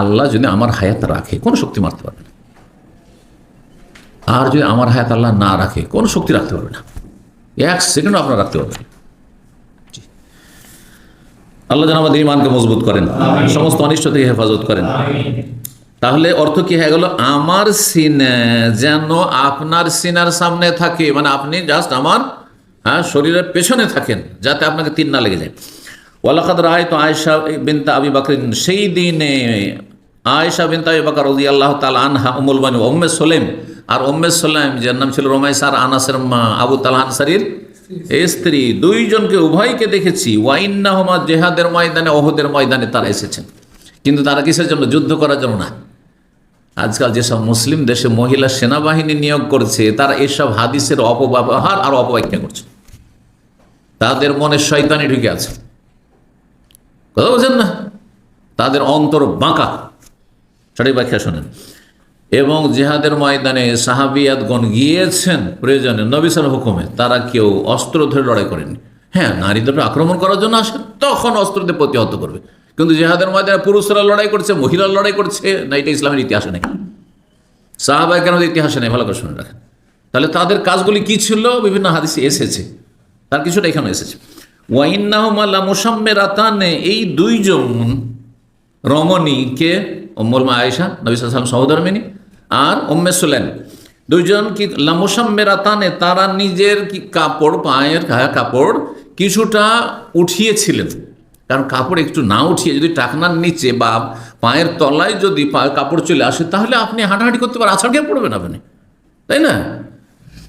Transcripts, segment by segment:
আল্লাহ যদি আমার হায়াত রাখে কোনো শক্তি মারতে পারবে না। আর যদি আমার হায়াত আল্লাহ না রাখে কোনো শক্তি রাখতে পারবে না। এক সেকেন্ড আপনার রাখতে পারবে না। আল্লাহ যেন আমাদের ইমানকে মজবুত করেন সমস্ত অনিষ্ট থেকে হেফাজত করেন। তাহলে অর্থ কি হয়ে গেল? আমার সিনে যেন আপনার সিনার সামনে থাকে মানে আপনি জাস্ট আমার হ্যাঁ শরীরের পেছনে থাকেন যাতে আপনাকে তীর না লেগে যায়। ওয়ালাকাদ রায় তো আয়েশা বিনতা আবি বাকরিন। সেই দিনে আয়েশা বিনতা আবি বাকর রদি আল্লাহ তাল আনহা উমুল বানু ওম্মে সোলেম। আর ওম্মে সোলেম যার নাম ছিল রোমাইসার আনাসের মা আবু তাল আনসারির স্ত্রী। দুইজনকে উভয়কে দেখেছি। ওয়াইন্নাহমা জেহাদের ময়দানে ওহদের ময়দানে তারা এসেছেন। কিন্তু তারা কিসের জন্য? যুদ্ধ করার জন্য না। আজকাল যেসব মুসলিম দেশে মহিলা সেনাবাহিনী নিয়োগ করছে তারা এসব হাদিসের অপব্যবহার আর অপব্যাখ্যা করছে। তাদের মনে শয়তানি ঢুকে আছে। কথা বলছেন না? তাদের অন্তর বাঁকা। সঠিক ব্যাখ্যা শোনেন। এবং জেহাদের ময়দানে সাহাবিয়াতগণ গিয়েছেন প্রয়োজনে নবিসার হুকুমে। তারা কেউ অস্ত্র ধরে লড়াই করেনি। হ্যাঁ নারীদের আক্রমণ করার জন্য আসে, তখন অস্ত্রতে প্রতিহত করবে। কিন্তু জেহাদের ময়দানে পুরুষরা লড়াই করছে মহিলা লড়াই করছে, না, এটা ইসলামের ইতিহাসে নেই। সাহাবাই কেন ইতিহাসে নেই, ভালো করে শুনে রাখেন। তাহলে তাদের কাজগুলি কি ছিল? বিভিন্ন হাদিসে এসেছে। তার কিছুটা এখানে এসেছে। ওয়াইন্নাহমাল্লা মোসাম্মে রাতানে এই দুইজন রমণীকে ওম্মুল মা আয়েশা, নবী সাল্লাম সহধর্মিনী আর ওম্মে সুলেন দুইজন কি লামোসাম্মে রাতানে তারা নিজের কি কাপড়, পায়ের গায়ে কাপড় কিছুটা উঠিয়েছিলেন। কারণ কাপড় একটু না উঠিয়ে যদি টাকনার নিচে বা পায়ের তলায় যদি কাপড় চলে আসে, তাহলে আপনি হাঁটাহাঁটি করতে পারেন আছাড় খেয়ে পড়বেন আপনি। তাই না?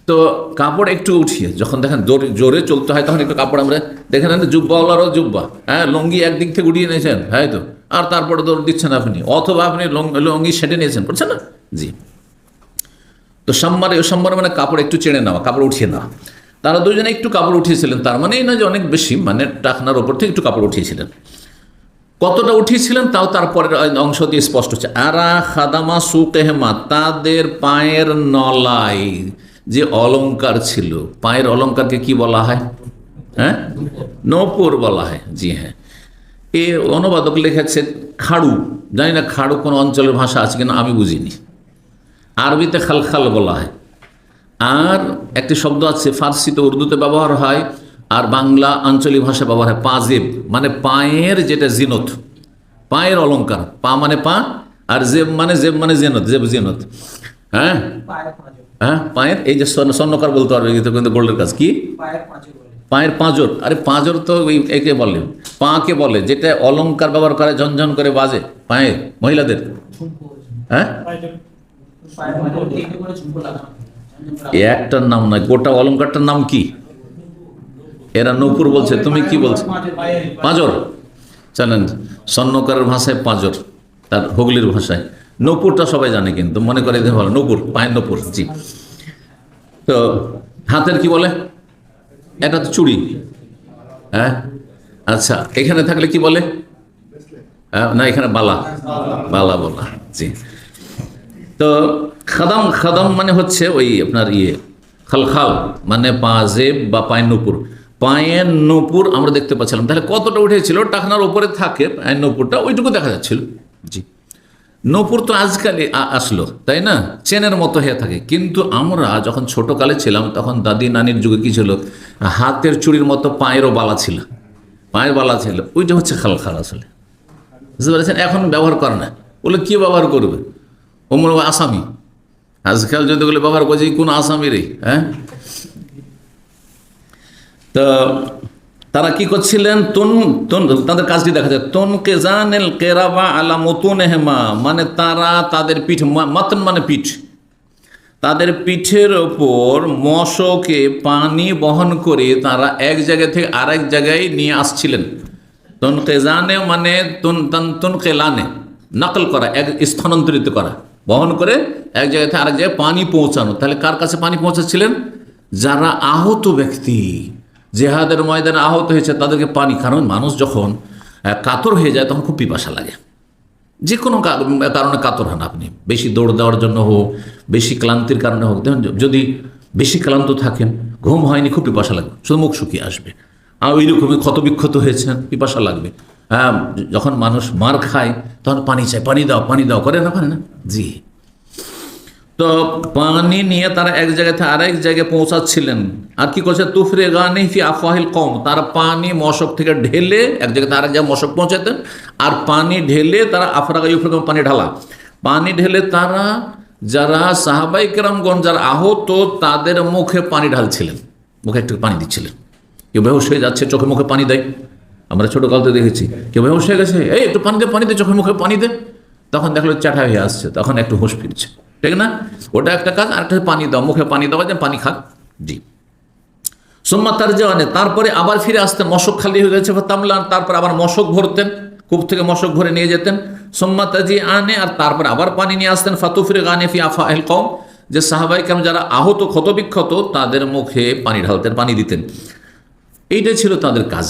তো কাপড় একটু উঠিয়ে, যখন দেখেন জোরে জোরে চলতে হয়, তখন একটু কাপড় আমরা দেখেন না জুব্বাওয়ালারও জুব্বা হ্যাঁ লুঙ্গি একদিক থেকে উঠিয়ে নিয়েছেন হ্যাঁ তো? আর তারপরে দৌড় দিচ্ছেন আপনি, অথবা আপনি লুঙ্গি সেটে নিয়েছেন, বুঝছেন না? জি। তো সম্মারে সম্মারে মানে কাপড় একটু চেড়ে নেওয়া, কাপড় উঠিয়ে নেওয়া। তারা দুজনে একটু কাপড় উঠিয়েছিলেন, তার মানে এই না যে অনেক বেশি মানে টাকনার ওপর থেকে একটু কাপড় উঠিয়েছিলেন। কতটা উঠিয়েছিলেন তাও তারপরের অংশ দিয়ে স্পষ্ট হচ্ছে। আরা খাদামা সুকেহমা, তাদের পায়ের নলায় যে অলংকার ছিল, পায়ের অলঙ্কারকে কি বলা হয়? হ্যাঁ? নৌপুর বলা হয়, জি হ্যাঁ। এ অনুবাদক লিখেছে খাড়ু। জানি না খাড়ু কোন অঞ্চলের ভাষা আছে কিনা, আমি বুঝিনি। আরবিতে খালখাল বলা হয়। আর একটি শব্দ আছে, ফার্সিতে উর্দুতে ব্যবহার হয়, আর বাংলা আঞ্চলিক ভাষা ব্যবহার হয়, পাজেব। মানে পায়ের যেটা জিনত। পায়ের অলঙ্কার পা মানে পা, আর জেব মানে জেব মানে জেনত, জেব জেনত। হ্যাঁ? হ্যাঁ? পায়ের? এই যে স্বর্ণ- স্বর্ণকার বলতে পারবে কিন্তু গোল্ডের কাজ। কি? পায়ের পাঁজর। আরে পাঁজর তো ওই একে বলে। পাকে বলে, যেটা অলংকার ব্যবহার করে, ঝনঝন করে বাজে। পায়ে মহিলাদের? হ্যাঁ? একটার নাম নয়, গোটা অলংকারটার নাম কি? এরা নূপুর বলছে, তুমি কি বলছো? পাঁজর। জানেন স্বর্ণকারের ভাষায় পাঁজর, তার হুগলির ভাষায়। নূপুরটা সবাই জানে কিন্তু মনে করে এদের ভালো নূপুর পায়ের নূপুর জি। তো হাতের কি বলে? এটা তো চুড়ি। হ্যাঁ? আচ্ছা এখানে থাকলে কি বলে? হ্যাঁ, না এখানে বালা। বালা বলা জি। তো খাদাম খাদাম মানে হচ্ছে ওই আপনার ইয়ে খালখাল মানে পাজেব বা পায়ের নুপুর। পায়ের নুপুর আমরা দেখতে পাচ্ছিলাম। তাহলে কতটা উঠেছিল? টাকনার উপরে থাকে পায়ের নুপুরটা ওইটুকু দেখা যাচ্ছিল। জি। নপুর তো আজকালই আসলো, তাই না? চেনের মতো হয়ে থাকে। কিন্তু আমরা যখন ছোটকালে ছিলাম, তখন দাদি নানির যুগে কি ছিল? হাতের চুড়ির মতো পায়েরও বালা ছিল। পায়ের বালা ছিল। ওইটা হচ্ছে খাল খাল আসলে। বুঝতে পেরেছেন? এখন ব্যবহার করে না। বলে, কি ব্যবহার করবে? ও মনে আসামি। আজকাল যদি ওগুলো ব্যবহার করছে, কোন আসামিরই হ্যাঁ? তো তারা কি করছিলেন? তুন তুন, তাদের কাজটি দেখা যায়। তুন কে জানেল কেরাবা আলা হেমা মানে তারা তাদের পিঠ মাতন মানে পিঠ। তাদের পিঠের ওপর মশকে পানি বহন করে তারা এক জায়গা থেকে আরেক জায়গায় নিয়ে আসছিলেন। তুন কেজানে মানে তুন, তন তুন কেলানে নকল করা, এক স্থানান্তরিত করা। বহন করে এক জায়গা থেকে আরেক জায়গায় পানি পৌঁছানো। তাহলে কার কাছে পানি পৌঁছাচ্ছিলেন? যারা আহত ব্যক্তি। জেহাদের ময়দানে আহত হয়েছে, তাদেরকে পানি, কারণ মানুষ যখন কাতর হয়ে যায়, তখন খুব পিপাসা লাগে। যে কোনো কারণে কাতর হন আপনি। বেশি দৌড় দেওয়ার জন্য হোক, বেশি ক্লান্তির কারণে হোক, দেখুন যদি বেশি ক্লান্ত থাকেন, ঘুম হয়নি, খুব পিপাসা লাগবে, শুধু মুখ শুকিয়ে আসবে। আর ওই রকমই ক্ষতবিক্ষত হয়েছেন পিপাসা লাগবে। হ্যাঁ যখন মানুষ মার খায়, তখন পানি চায়, পানি দাও পানি দাও, করে না পারে না? জি। তো পানি নিয়ে তারা এক জায়গা থেকে আরেক জায়গায় পৌঁছাচ্ছিলেন। আর কি করছে? তুফরে গানে আফাহিল কম তারা পানি মশক থেকে ঢেলে এক জায়গা থেকে আরেক জায়গায় মশক পৌঁছাতেন আর পানি ঢেলে তারা আফরাগা ইউফরকম পানি ঢালা। পানি ঢেলে তারা যারা সাহাবাই কেরামগঞ্জ যারা আহত, তাদের মুখে পানি ঢালছিলেন। মুখে একটু পানি দিচ্ছিলেন। কেউ বেহস হয়ে যাচ্ছে, চোখে মুখে পানি দেয়। আমরা ছোটো কালতে দেখেছি, কেউ বেহস হয়ে গেছে, এই, একটু পানি দে পানি দে, চোখে মুখে পানি দে। তখন দেখল চাটা হয়ে আসছে, তখন একটু হুঁশ ফিরছে। ঠিক না ওটা একটা কাজ আর একটা পানি দাও মুখে পানি দেওয়া যায় পানি খাক জি সোম্মা তার জওয়ানে তারপরে আবার ফিরে আসতেন মশক খালি হয়ে গেছে তামলান তারপর আবার মশক ভরতেন কূপ থেকে মশক ভরে নিয়ে যেতেন সোম্মা তাজি আনে আর তারপর আবার পানি নিয়ে আসতেন ফাতুফির গানে ফি আফা এল কম যে সাহাবাই কেম যারা আহত ক্ষতবিক্ষত তাদের মুখে পানি ঢালতেন পানি দিতেন এইটাই ছিল তাদের কাজ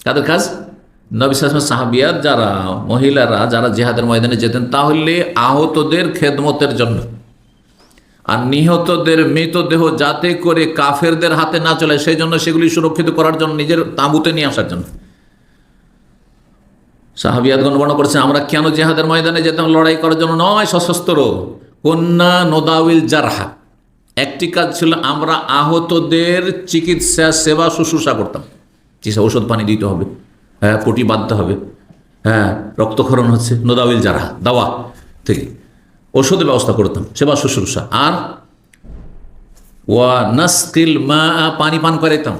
তাদের কাজ নবী সালামের সাহাবিয়াত যারা, মহিলারা যারা জেহাদের ময়দানে যেতেন, তাহলে আহতদের খেদমতের জন্য। আর নিহতদের মৃতদেহ যাতে করে কাফেরদের হাতে না চলে, সেই জন্য সেগুলি সুরক্ষিত করার জন্য, নিজের তাঁবুতে নিয়ে আসার জন্য। সাহাবিয়াতগণ বর্ণনা করেছেন আমরা কেন জেহাদের ময়দানে যেতাম? লড়াই করার জন্য নয়, সশস্ত্র। কন্যা নোদাউল জারহা। একটি কাজ ছিল, আমরা আহতদের চিকিৎসা, সেবা, শুশ্রূষা করতাম। চিকিৎসা, ওষুধ পানি দিতে হবে। হ্যাঁ পটি বাঁধতে হবে। হ্যাঁ রক্তক্ষরণ হচ্ছে নোদাউল জারহা দাওয়া থেকে। ওষুধের ব্যবস্থা করতাম সেবা শুশ্রূষা। আর ওয়া নাস্কিল মা, পানি পান করাইতাম।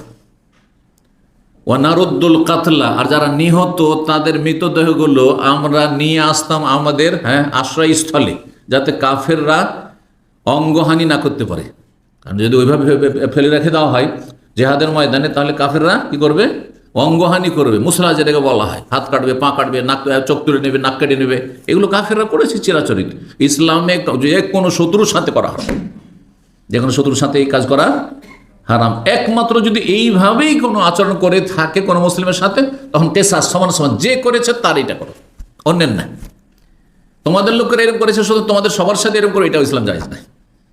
ওয়ানারুদ্দুল কাতলা, আর যারা নিহত, তাদের মৃতদেহগুলো আমরা নিয়ে আসতাম আমাদের হ্যাঁ আশ্রয়স্থলে, যাতে কাফেররা অঙ্গহানি না করতে পারে। কারণ যদি ওইভাবে ফেলে রেখে দেওয়া হয় জেহাদের ময়দানে, তাহলে কাফেররা কি করবে? অঙ্গহানি করবে মুসলা যেটাকে বলা হয়। হাত কাটবে, পা কাটবে, নাক, চোখ তুলে নেবে, নাক কেটে নেবে। এগুলো কাফেররা করেছে চিরাচরিত। ইসলামে যে কোনো শত্রুর সাথে করা হয় যে কোনো শত্রুর সাথে এই কাজ করা হারাম। একমাত্র যদি এইভাবেই কোনো আচরণ করে থাকে কোনো মুসলিমের সাথে, তখন কেসাস সমান সমান যে করেছে তার এটা করো। অন্যের না তোমাদের লোকের এরকম করেছে, শুধু তোমাদের সবার সাথে এরকম করে, এটাও ইসলাম জায়জ নাই।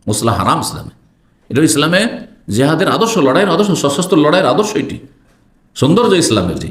মুসলা হারাম ইসলামে। এটা ইসলামে জেহাদের আদর্শ, লড়াইয়ের আদর্শ, সশস্ত্র লড়াইয়ের আদর্শ এটি। সৌন্দর্য ইসলামের এটি